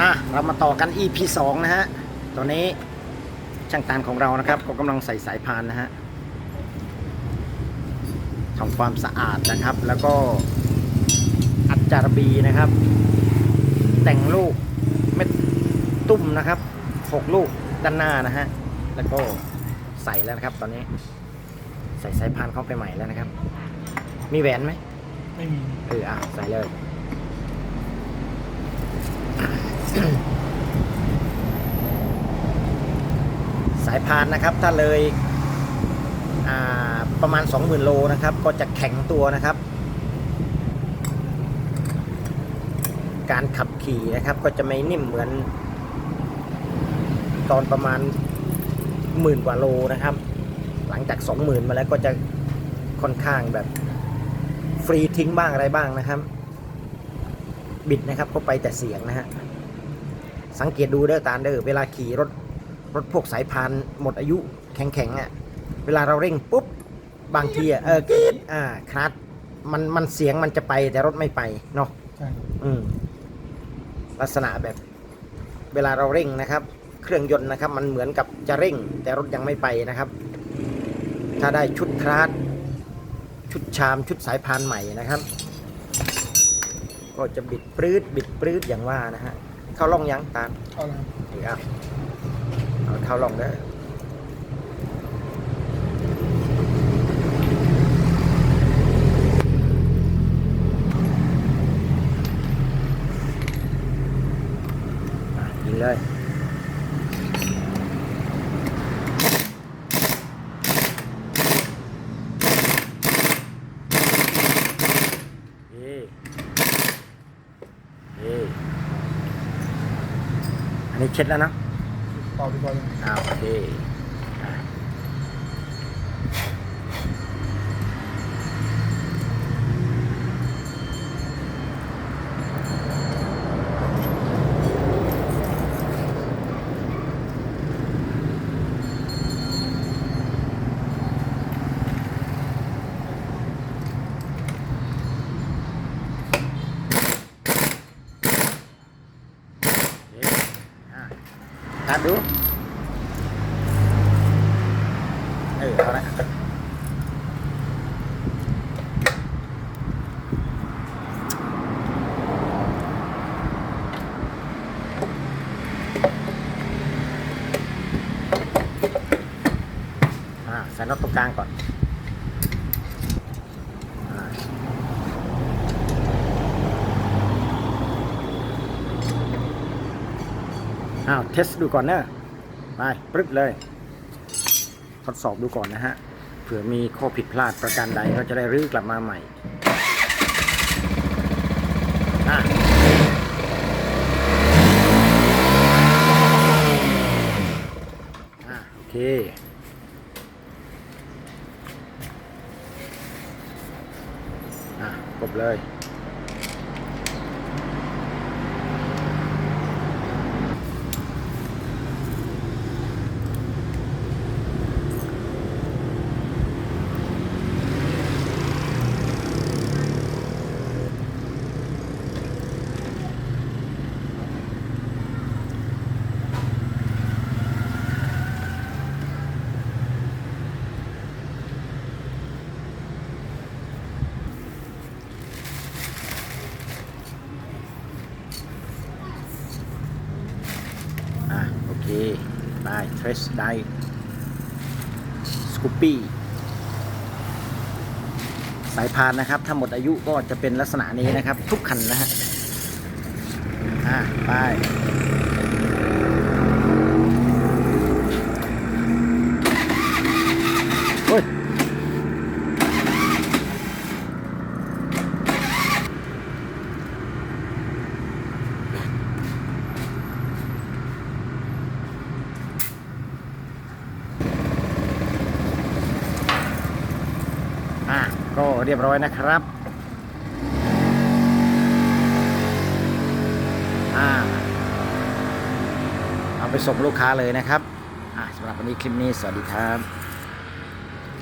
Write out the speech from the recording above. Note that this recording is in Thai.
อะเรามาต่อกัน EP 2 นะฮะ ตอนนี้ช่างตานของเรานะครับก็กำลังใส่สายพานนะฮะทำความสะอาดนะครับ แล้วก็อัดจารบีนะครับ แต่งลูกเม็ดตุ้มนะครับหกลูกด้านหน้านะฮะ แล้วก็ใส่แล้วนะครับ ตอนนี้ ใส่สายพานเข้าไปใหม่แล้วนะครับ มีแหวนไหมไม่มีเอออะใส่เลย สายพานนะครับ ถ้าเลยประมาณ 20,000 โลนะครับ ก็จะแข็งตัวนะครับ การขับขี่นะครับก็จะไม่นิ่มเหมือน ตอนประมาณหมื่นกว่าโลนะครับ หลังจาก 20,000 มาแล้วก็จะค่อนข้างแบบฟรีทิ้งบ้างอะไรบ้างนะครับ บิดนะครับก็ไปแต่เสียงนะฮะ สังเกตดูเด้อตาเด้อเวลาขี่รถรถพวกสายพานหมดอายุแข็งๆอะเวลาเราเร่งปุ๊บบางทีอะเออกรีดอ่าคลัดมันมันเสียงมันจะไปแต่รถไม่ไปเนาะใช่อืมลักษณะแบบ เวลาเราเร่งนะครับ เครื่องยนต์นะครับ มันเหมือนกับจะเร่ง แต่รถยังไม่ไปนะครับ ถ้าได้ชุดคลาสชุดชามชุดสายพานใหม่นะครับ ก็จะบิดปรื้ดบิดปรื้ดอย่างว่านะฮะ เข้าล่องยังตามเอาละครับเดี๋ยวเอาเข้าล่องเด้ออะยิงเลย เย่เย่ อันนี้เช็ดแล้วเนอะต่อไปก่อนเลยอ่าโอเค ตัดดู เออเอาละอ่าใส่น็อตตรงกลางก่อน อ้าวเทสดูก่อนเนอะไปปรึ๊บเลย ทดสอบดูก่อนนะฮะ เผื่อมีข้อผิดพลาดประการใดก็จะได้รื้อกลับมาใหม่อะอะโอเคอะกบเลย ได้เทรสได้สกูปปี้สายพานนะครับ ถ้าหมดอายุก็จะเป็นลักษณะนี้นะครับ ทุกคันนะฮะอ่าไป ก็เรียบร้อยนะครับอ่าเอาไปส่งลูกค้าเลยนะครับอะสำหรับวันนี้คลิปนี้สวัสดีครับ